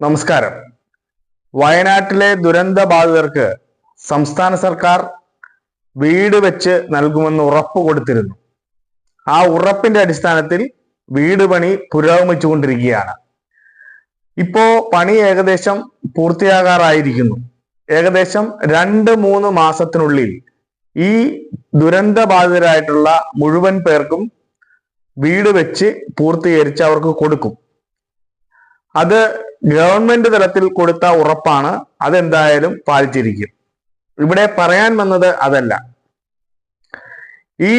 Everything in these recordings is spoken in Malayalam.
നമസ്കാരം. വയനാട്ടിലെ ദുരന്ത ബാധിതർക്ക് സംസ്ഥാന സർക്കാർ വീട് വെച്ച് നൽകുമെന്ന് ഉറപ്പ് കൊടുത്തിരുന്നു. ആ ഉറപ്പിന്റെ അടിസ്ഥാനത്തിൽ വീട് പണി പുരോഗമിച്ചുകൊണ്ടിരിക്കുകയാണ്. ഇപ്പോ പണി ഏകദേശം പൂർത്തിയാകാറായിരിക്കുന്നു. ഏകദേശം രണ്ട് മൂന്ന് മാസത്തിനുള്ളിൽ ഈ ദുരന്ത ബാധിതരായിട്ടുള്ള മുഴുവൻ പേർക്കും വീട് വെച്ച് പൂർത്തീകരിച്ച് അവർക്ക് കൊടുക്കും. അത് ഗവൺമെന്റ് തലത്തിൽ കൊടുത്ത ഉറപ്പാണ് അതെന്തായാലും പാലിച്ചിരിക്കും. ഇവിടെ പറയാൻ വന്നത് അതല്ല. ഈ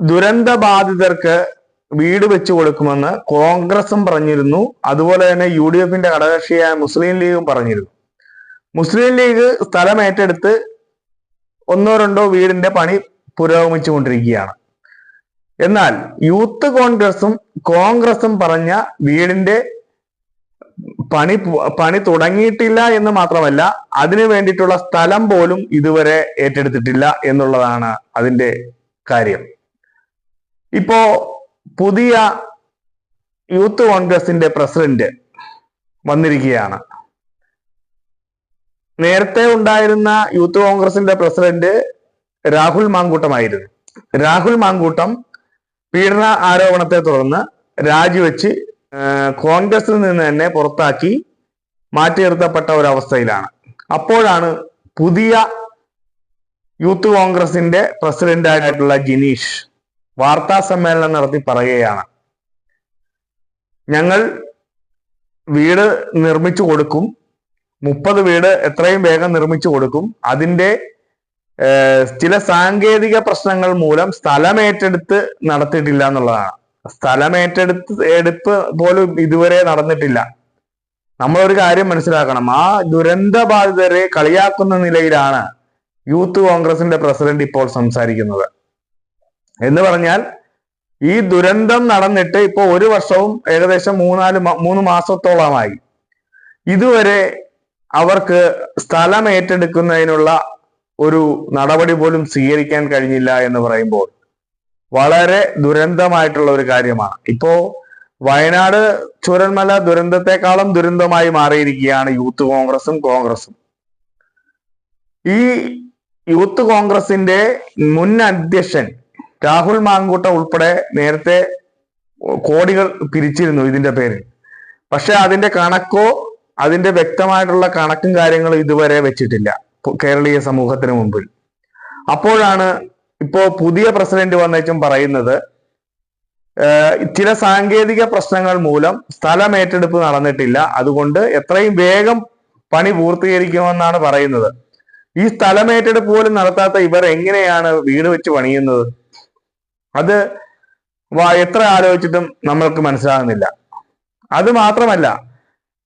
ദുരന്ത ബാധിതർക്ക് വീട് വെച്ചു കൊടുക്കുമെന്ന് കോൺഗ്രസും പറഞ്ഞിരുന്നു. അതുപോലെ തന്നെ യു ഡി എഫിന്റെ ഘടകകക്ഷിയായ മുസ്ലിം ലീഗും പറഞ്ഞിരുന്നു. മുസ്ലിം ലീഗ് സ്ഥലം ഏറ്റെടുത്ത് ഒന്നോ രണ്ടോ വീടിന്റെ പണി പുരോഗമിച്ചുകൊണ്ടിരിക്കുകയാണ്. എന്നാൽ യൂത്ത് കോൺഗ്രസും കോൺഗ്രസും പറഞ്ഞ വീടിന്റെ പണി പണി തുടങ്ങിയിട്ടില്ല എന്ന് മാത്രമല്ല അതിനു വേണ്ടിയിട്ടുള്ള സ്ഥലം പോലും ഇതുവരെ ഏറ്റെടുത്തിട്ടില്ല എന്നുള്ളതാണ് അതിന്റെ കാര്യം. ഇപ്പോ പുതിയ യൂത്ത് കോൺഗ്രസിന്റെ പ്രസിഡന്റ് വന്നിരിക്കുകയാണ്. നേരത്തെ ഉണ്ടായിരുന്ന യൂത്ത് കോൺഗ്രസിന്റെ പ്രസിഡന്റ് രാഹുൽ മാങ്കൂട്ടമായിരുന്നു. രാഹുൽ മാങ്കൂട്ടം പീഡന ആരോപണത്തെ തുടർന്ന് രാജിവെച്ച് കോൺഗ്രസിൽ നിന്ന് തന്നെ പുറത്താക്കി മാറ്റി നിർത്തപ്പെട്ട ഒരവസ്ഥയിലാണ്. അപ്പോഴാണ് പുതിയ യൂത്ത് കോൺഗ്രസിന്റെ പ്രസിഡന്റ് ആയിട്ടുള്ള ജിനീഷ് വാർത്താ സമ്മേളനം നടത്തി പറയുകയാണ്. ഞങ്ങൾ വീട് നിർമ്മിച്ചു കൊടുക്കും. മുപ്പത് വീട് എത്രയും വേഗം നിർമ്മിച്ചു കൊടുക്കും. അതിന്റെ ചില സാങ്കേതിക പ്രശ്നങ്ങൾ മൂലം സ്ഥലമേറ്റെടുത്ത് നടത്തിയിട്ടില്ല എന്നുള്ളതാണ്. സ്ഥലം ഏറ്റെടുത്ത് എടുപ്പ് പോലും ഇതുവരെ നടന്നിട്ടില്ല. നമ്മളൊരു കാര്യം മനസ്സിലാക്കണം. ആ ദുരന്ത ബാധിതരെ കളിയാക്കുന്ന നിലയിലാണ് യൂത്ത് കോൺഗ്രസിന്റെ പ്രസിഡന്റ് ഇപ്പോൾ സംസാരിക്കുന്നത്. എന്ന് പറഞ്ഞാൽ ഈ ദുരന്തം നടന്നിട്ട് ഇപ്പോൾ ഒരു വർഷവും ഏകദേശം മൂന്നാൽ മൂന്ന് മാസത്തോളമായി. ഇതുവരെ അവർക്ക് സ്ഥലം ഏറ്റെടുക്കുന്നതിനുള്ള ഒരു നടപടി പോലും സ്വീകരിക്കാൻ കഴിഞ്ഞില്ല എന്ന് പറയുമ്പോൾ വളരെ ദുരന്തമായിട്ടുള്ള ഒരു കാര്യമാണ്. ഇപ്പോ വയനാട് ചുരന്മല ദുരന്തത്തെക്കാളും ദുരന്തമായി മാറിയിരിക്കുകയാണ് യൂത്ത് കോൺഗ്രസും കോൺഗ്രസും. ഈ യൂത്ത് കോൺഗ്രസിന്റെ മുൻ അധ്യക്ഷൻ രാഹുൽ മാങ്കൂട്ട ഉൾപ്പെടെ നേരത്തെ കോടികൾ പിരിച്ചിരുന്നു ഇതിന്റെ പേരിൽ. പക്ഷെ അതിന്റെ കണക്കോ അതിന്റെ വ്യക്തമായിട്ടുള്ള കണക്കും കാര്യങ്ങളും ഇതുവരെ വെച്ചിട്ടില്ല കേരളീയ സമൂഹത്തിന് മുമ്പിൽ. അപ്പോഴാണ് ഇപ്പോ പുതിയ പ്രസിഡന്റ് വന്നേച്ചും പറയുന്നത് ചില സാങ്കേതിക പ്രശ്നങ്ങൾ മൂലം സ്ഥലം ഏറ്റെടുപ്പ് നടന്നിട്ടില്ല. അതുകൊണ്ട് എത്രയും വേഗം പണി പൂർത്തീകരിക്കുമെന്നാണ് പറയുന്നത്. ഈ സ്ഥലം ഏറ്റെടുപ്പ് പോലും നടത്താത്ത ഇവർ എങ്ങനെയാണ് വീട് വെച്ച് പണിയുന്നത്? അത് എത്ര ആലോചിച്ചിട്ടും നമ്മൾക്ക് മനസ്സിലാകുന്നില്ല. അത് മാത്രമല്ല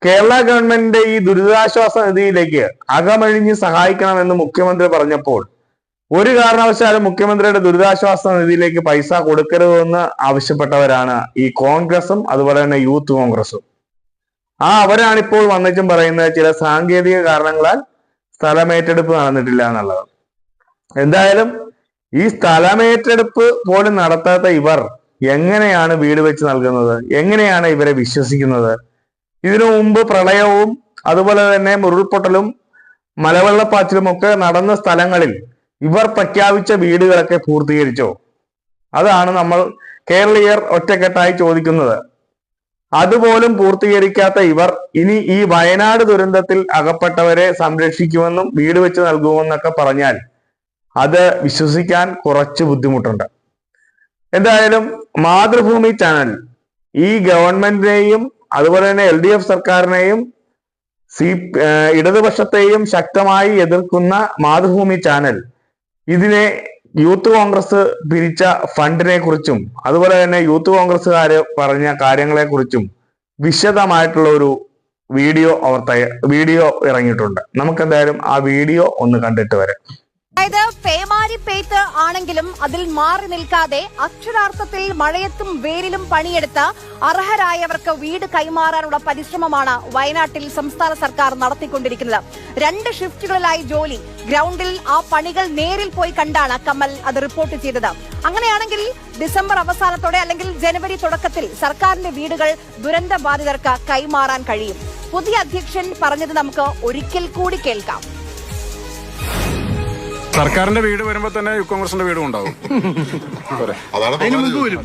കേരള ഗവൺമെന്റിന്റെ ഈ ദുരിതാശ്വാസ നിധിയിലേക്ക് അകമഴിഞ്ഞ് സഹായിക്കണമെന്ന് മുഖ്യമന്ത്രി പറഞ്ഞപ്പോൾ ഒരു കാരണവശാലും മുഖ്യമന്ത്രിയുടെ ദുരിതാശ്വാസ നിധിയിലേക്ക് പൈസ കൊടുക്കരുതെന്ന് ആവശ്യപ്പെട്ടവരാണ് ഈ കോൺഗ്രസും അതുപോലെ തന്നെ യൂത്ത് കോൺഗ്രസും. ആ അവരാണ് ഇപ്പോൾ വന്നിട്ടും പറയുന്നത് ചില സാങ്കേതിക കാരണങ്ങളാൽ സ്ഥലമേറ്റെടുപ്പ് നടന്നിട്ടില്ല എന്നുള്ളത്. എന്തായാലും ഈ സ്ഥലമേറ്റെടുപ്പ് പോലും നടത്താത്ത ഇവർ എങ്ങനെയാണ് വീട് വെച്ച് നൽകുന്നത്? എങ്ങനെയാണ് ഇവരെ വിശ്വസിക്കുന്നത്? ഇതിനു മുമ്പ് പ്രളയവും അതുപോലെ തന്നെ ഉരുൾപൊട്ടലും മലവെള്ളപ്പാച്ചിലും ഒക്കെ നടന്ന സ്ഥലങ്ങളിൽ ഇവർ പ്രഖ്യാപിച്ച വീടുകളൊക്കെ പൂർത്തീകരിച്ചോ? അതാണ് നമ്മൾ കേരളീയർ ഒറ്റക്കെട്ടായി ചോദിക്കുന്നത്. അതുപോലും പൂർത്തീകരിക്കാത്ത ഇവർ ഇനി ഈ വയനാട് ദുരന്തത്തിൽ അകപ്പെട്ടവരെ സംരക്ഷിക്കുമെന്നും വീട് വെച്ച് നൽകുമെന്നൊക്കെ പറഞ്ഞാൽ അത് വിശ്വസിക്കാൻ കുറച്ച് ബുദ്ധിമുട്ടുണ്ട്. എന്തായാലും മാതൃഭൂമി ചാനൽ ഈ ഗവൺമെന്റിനെയും അതുപോലെ തന്നെ എൽ ഡി എഫ് സർക്കാരിനെയും സി ഇടതുപക്ഷത്തെയും ശക്തമായി എതിർക്കുന്ന മാതൃഭൂമി ചാനൽ ഇതിനെ യൂത്ത് കോൺഗ്രസ് പിരിച്ച ഫണ്ടിനെ കുറിച്ചും അതുപോലെ തന്നെ യൂത്ത് കോൺഗ്രസ്സുകാര് പറഞ്ഞ കാര്യങ്ങളെ കുറിച്ചും വിശദമായിട്ടുള്ള ഒരു വീഡിയോ അവർ വീഡിയോ ഇറങ്ങിയിട്ടുണ്ട്. നമുക്ക് എന്തായാലും ആ വീഡിയോ ഒന്ന് കണ്ടിട്ട് വരാം. അതായത് പേമാരി പെയ്ത്ത് ആണെങ്കിലും അതിൽ മാറി നിൽക്കാതെ അക്ഷരാർത്ഥത്തിൽ മഴയത്തും വേരിലും പണിയെടുത്ത അർഹരായവർക്ക് വീട് കൈമാറാനുള്ള പരിശ്രമമാണ് വയനാട്ടിൽ സംസ്ഥാന സർക്കാർ നടത്തിക്കൊണ്ടിരിക്കുന്നത്. രണ്ട് ഷിഫ്റ്റുകളിലായി ജോലി. ഗ്രൗണ്ടിൽ ആ പണികൾ നേരിൽ പോയി കണ്ടാണ് കമൽ അത് റിപ്പോർട്ട് ചെയ്തത്. അങ്ങനെയാണെങ്കിൽ ഡിസംബർ അവസാനത്തോടെ അല്ലെങ്കിൽ ജനുവരി തുടക്കത്തിൽ സർക്കാരിന്റെ വീടുകൾ ദുരന്ത ബാധിതർക്ക് കൈമാറാൻ കഴിയും. പുതിയ അധ്യക്ഷൻ പറഞ്ഞത് നമുക്ക് ഒരിക്കൽ കൂടി കേൾക്കാം. സർക്കാരിന്റെ വീട് വരുമ്പോ തന്നെ യൂത്ത് കോൺഗ്രസിന്റെ വീടും ഉണ്ടാവും.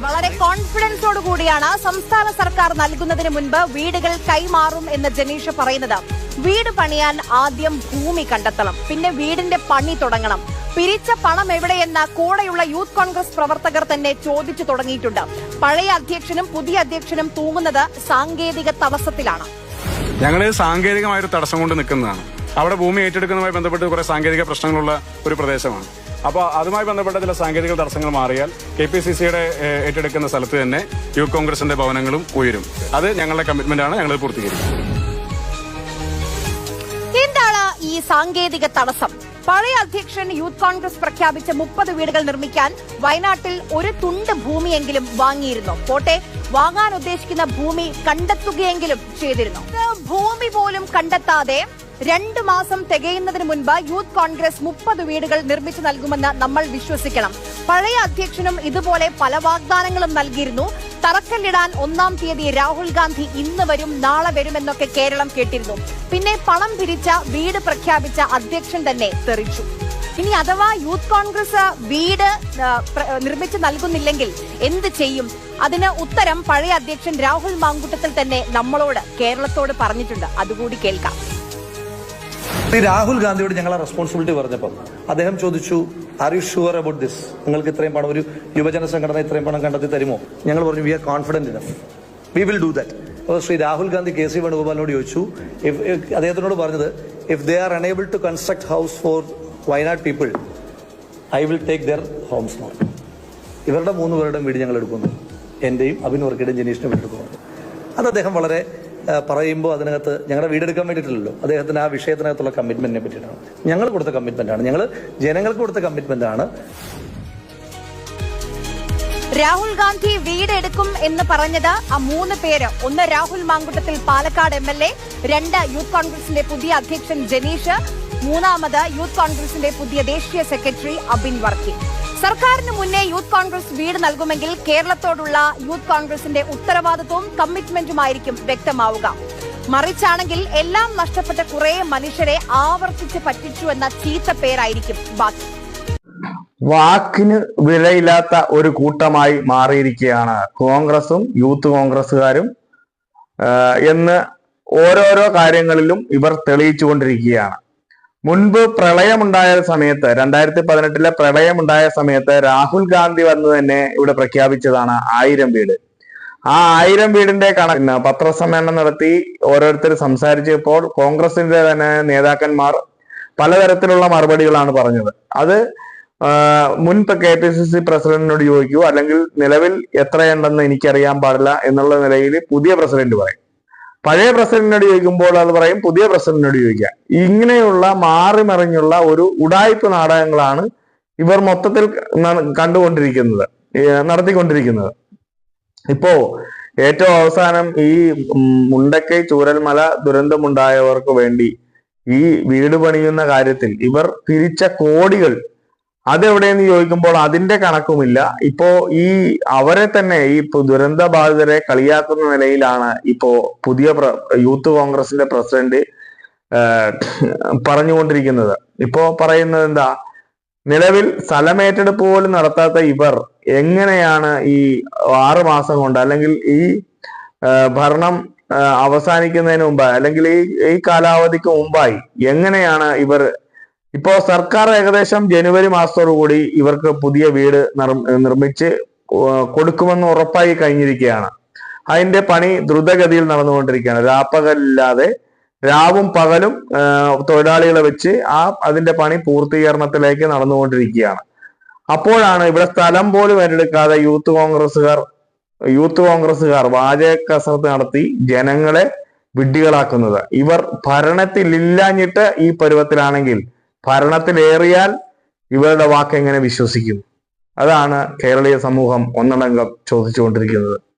വളരെ കോൺഫിഡൻസോട് കൂടിയാണ് സംസ്ഥാന സർക്കാർ നൽകുന്നതിന് മുൻപ് വീടുകൾ കൈമാറും എന്ന് ജനീഷ് പറയുന്നത്. വീട് പണിയാൻ ആദ്യം ഭൂമി കണ്ടെത്തണം പിന്നെ വീടിന്റെ പണി തുടങ്ങണം. പിരിച്ച പണം എവിടെയെന്ന കൂടെയുള്ള യൂത്ത് കോൺഗ്രസ് പ്രവർത്തകർ തന്നെ ചോദിച്ചു തുടങ്ങിയിട്ടുണ്ട്. പഴയ അധ്യക്ഷനും പുതിയ അധ്യക്ഷനും തൂങ്ങുന്നത് സാങ്കേതിക തടസ്സത്തിലാണ്. ഞങ്ങൾ സാങ്കേതികമായ ഒരു തടസ്സം കൊണ്ട് നിൽക്കുന്നതാണ്. അവിടെ ഭൂമി ഏറ്റെടുക്കുന്നതുമായി ബന്ധപ്പെട്ട് കുറെ സാങ്കേതിക പ്രശ്നങ്ങളുള്ള ഒരു പ്രദേശമാണ്. അപ്പോൾ അതുമായി ബന്ധപ്പെട്ട ചില സാങ്കേതിക തടസ്സങ്ങൾ മാറിയാൽ കെ പി സി സിയുടെ ഏറ്റെടുക്കുന്ന സ്ഥലത്ത് തന്നെ യൂത്ത് കോൺഗ്രസിന്റെ ഭവനങ്ങളും ഉയരും. അത് ഞങ്ങളുടെ കമ്മിറ്റ്മെന്റ് ആണ് ഞങ്ങൾ പൂർത്തീകരിക്കും. എന്താണ് ഈ സാങ്കേതിക തടസ്സം? പഴയ അധ്യക്ഷൻ യൂത്ത് കോൺഗ്രസ് പ്രഖ്യാപിച്ച മുപ്പത് വീടുകൾ നിർമ്മിക്കാൻ വയനാട്ടിൽ ഒരു തുണ്ട് ഭൂമിയെങ്കിലും വാങ്ങിയിരുന്നു? പോട്ടെ വാങ്ങാൻ ഉദ്ദേശിക്കുന്ന ഭൂമി കണ്ടെത്തുകയെങ്കിലും ചെയ്തിരുന്നു? ഭൂമി പോലും കണ്ടെത്താതെ രണ്ട് മാസം തികയുന്നതിന് മുൻപ് യൂത്ത് കോൺഗ്രസ് മുപ്പത് വീടുകൾ നിർമ്മിച്ചു നൽകുമെന്ന് നമ്മൾ വിശ്വസിക്കണം. പഴയ അധ്യക്ഷനും ഇതുപോലെ പല വാഗ്ദാനങ്ങളും നൽകിയിരുന്നു. തറക്കല്ലിടാൻ ഒന്നാം തീയതി രാഹുൽ ഗാന്ധി ഇന്ന് വരും നാളെ വരുമെന്നൊക്കെ കേരളം കേട്ടിരുന്നു. പിന്നെ പണം പിരിച്ച വീട് പ്രഖ്യാപിച്ച അധ്യക്ഷൻ തന്നെ തെറിച്ചു. ഇനി അഥവാ യൂത്ത് കോൺഗ്രസ് വീട് നിർമ്മിച്ച് നൽകുന്നില്ലെങ്കിൽ എന്ത് ചെയ്യും? അതിന് ഉത്തരം പഴയ അധ്യക്ഷൻ രാഹുൽ മാങ്കുട്ടത്തിൽ തന്നെ നമ്മളോട് കേരളത്തോട് പറഞ്ഞിട്ടുണ്ട്. അതുകൂടി കേൾക്കാം. രാഹുൽ ഗാന്ധിയോട് ഞങ്ങൾ റെസ്പോൺസിബിലിറ്റി പറഞ്ഞപ്പോൾ അദ്ദേഹം ചോദിച്ചു are you sure about this നിങ്ങൾക്ക് ഇത്രയും പണം ഒരു യുവജന സംഘടന ഇത്രയും പണം കണ്ടെത്തി തരുമോ? ഞങ്ങൾ പറഞ്ഞു we are confident enough we will do that അപ്പോൾ ശ്രീ രാഹുൽ ഗാന്ധി കെ സി വേണുഗോപാലിനോട് ചോദിച്ചു ഇഫ് അദ്ദേഹത്തിനോട് പറഞ്ഞത് if they are unable to construct house for Wayanad people I will take their homes no ഇവരുടെ മൂന്ന് പേരുടെയും വീട് ഞങ്ങൾ എടുക്കുന്നു. എന്റെയും അഭിൻ വർക്കിയുടെയും ജനീഷിന്റെ വീട് എടുക്കുന്നു. അത് അദ്ദേഹം വളരെ പറയുമ്പോൾ അതിനകത്ത് ഞങ്ങളുടെ വീടെടുക്കാൻ വേണ്ടിയിട്ടില്ലല്ലോ. അദ്ദേഹത്തിന് ആ വിഷയത്തിനകത്തുള്ള കമ്മിറ്റ്മെന്റിനെ പറ്റിയിട്ടാണ്. ഞങ്ങൾ കൊടുത്ത കമ്മിറ്റ്മെന്റ് ആണ്. ഞങ്ങൾ ജനങ്ങൾക്ക് കൊടുത്ത കമ്മിറ്റ്മെന്റ് ആണ്. രാഹുൽ ഗാന്ധി വീടെടുക്കും എന്ന് പറഞ്ഞത് ആ മൂന്ന് പേര്. ഒന്ന് രാഹുൽ മാങ്കുട്ടത്തിൽ പാലക്കാട് എം എൽ എ രണ്ട് യൂത്ത് കോൺഗ്രസിന്റെ പുതിയ അധ്യക്ഷൻ ജനീഷ് മൂന്നാമത് യൂത്ത് കോൺഗ്രസിന്റെ പുതിയ ദേശീയ സെക്രട്ടറി അബിൻ വർക്കി. സർക്കാരിന് മുന്നേ യൂത്ത് കോൺഗ്രസ് വീട് നൽകുമെങ്കിൽ കേരളത്തോടുള്ള യൂത്ത് കോൺഗ്രസിന്റെ ഉത്തരവാദിത്വവും കമ്മിറ്റ്മെന്റുമായിരിക്കും വ്യക്തമാവുക. മറിച്ചാണെങ്കിൽ എല്ലാം നഷ്ടപ്പെട്ട കുറെ മനുഷ്യരെ ആവർത്തിച്ച് പറ്റിച്ചു എന്ന ചീത്ത പേരായിരിക്കും ബാക്കി വാക്കിന് വിലയില്ലാത്ത ഒരു കൂട്ടമായി മാറിയിരിക്കുകയാണ് കോൺഗ്രസും യൂത്ത് കോൺഗ്രസ്സുകാരും എന്ന് ഓരോരോ കാര്യങ്ങളിലും ഇവർ തെളിയിച്ചുകൊണ്ടിരിക്കുകയാണ്. മുൻപ് പ്രളയമുണ്ടായ സമയത്ത് രണ്ടായിരത്തി പതിനെട്ടിലെ പ്രളയമുണ്ടായ സമയത്ത് രാഹുൽ ഗാന്ധി വന്ന് തന്നെ ഇവിടെ പ്രഖ്യാപിച്ചതാണ് ആയിരം വീട്. ആ ആയിരം വീടിന്റെ കണക്കിന് പത്രസമ്മേളനം നടത്തി ഓരോരുത്തർ സംസാരിച്ചപ്പോൾ കോൺഗ്രസിന്റെ തന്നെ നേതാക്കന്മാർ പലതരത്തിലുള്ള മറുപടികളാണ് പറഞ്ഞത്. അത് മുൻ കെ പി സി സി പ്രസിഡന്റിനോട് ചോദിക്കൂ അല്ലെങ്കിൽ നിലവിൽ എത്രയുണ്ടെന്ന് എനിക്കറിയാൻ പാടില്ല എന്നുള്ള നിലയിൽ പുതിയ പ്രസിഡന്റ് പറയും. പഴയ പ്രസിഡന്റിനോട് ചോദിക്കുമ്പോൾ അത് പറയും പുതിയ പ്രസിഡന്റിനോട് ചോദിക്കുക. ഇങ്ങനെയുള്ള മാറി മറിഞ്ഞുള്ള ഒരു ഉടായ്പ നാടകങ്ങളാണ് ഇവർ മൊത്തത്തിൽ കണ്ടുകൊണ്ടിരിക്കുന്നത് നടത്തിക്കൊണ്ടിരിക്കുന്നത്. ഇപ്പോ ഏറ്റവും അവസാനം ഈ മുണ്ടക്കൈ ചൂരൽമല ദുരന്തമുണ്ടായവർക്ക് വേണ്ടി ഈ വീട് പണിയുന്ന കാര്യത്തിൽ ഇവർ പിരിച്ച കോടികൾ അതെവിടെയെന്ന് ചോദിക്കുമ്പോൾ അതിന്റെ കണക്കുമില്ല. ഇപ്പോ ഈ അവരെ തന്നെ ഈ ദുരന്ത ബാധിതരെ കളിയാക്കുന്ന നിലയിലാണ് ഇപ്പോ പുതിയ യൂത്ത് കോൺഗ്രസിന്റെ പ്രസിഡന്റ് പറഞ്ഞുകൊണ്ടിരിക്കുന്നത്. ഇപ്പോ പറയുന്നത് എന്താ? നിലവിൽ സ്ഥലമേറ്റെടുപ്പ് പോലും നടത്താത്ത ഇവർ എങ്ങനെയാണ് ഈ ആറു മാസം കൊണ്ട് അല്ലെങ്കിൽ ഈ ഭരണം അവസാനിക്കുന്നതിന് മുമ്പായി അല്ലെങ്കിൽ ഈ ഈ കാലാവധിക്ക് മുമ്പായി എങ്ങനെയാണ് ഇവർ ഇപ്പോ സർക്കാർ ഏകദേശം ജനുവരി മാസത്തോടു കൂടി ഇവർക്ക് പുതിയ വീട് നിർമ്മിച്ച് കൊടുക്കുമെന്ന് ഉറപ്പായി കഴിഞ്ഞിരിക്കുകയാണ്. അതിന്റെ പണി ദ്രുതഗതിയിൽ നടന്നുകൊണ്ടിരിക്കുകയാണ്. രാപ്പകലില്ലാതെ രാവും പകലും തൊഴിലാളികളെ വെച്ച് ആ അതിന്റെ പണി പൂർത്തീകരണത്തിലേക്ക് നടന്നുകൊണ്ടിരിക്കുകയാണ്. അപ്പോഴാണ് ഇവിടെ സ്ഥലം പോലും ഏറ്റെടുക്കാതെ യൂത്ത് കോൺഗ്രസ്സുകാർ യൂത്ത് കോൺഗ്രസ്സുകാർ വാചക നടത്തി ജനങ്ങളെ വിഡ്ഢികളാക്കുന്നത്. ഇവർ ഭരണത്തിൽ ഇല്ലാഞ്ഞിട്ട് ഈ പരുവത്തിലാണെങ്കിൽ ഭരണത്തിലേറിയാൽ ഇവരുടെ വാക്ക് എങ്ങനെ വിശ്വസിക്കും? അതാണ് കേരളീയ സമൂഹം ഒന്നടങ്കം ചോദിച്ചുകൊണ്ടിരിക്കുന്നത്.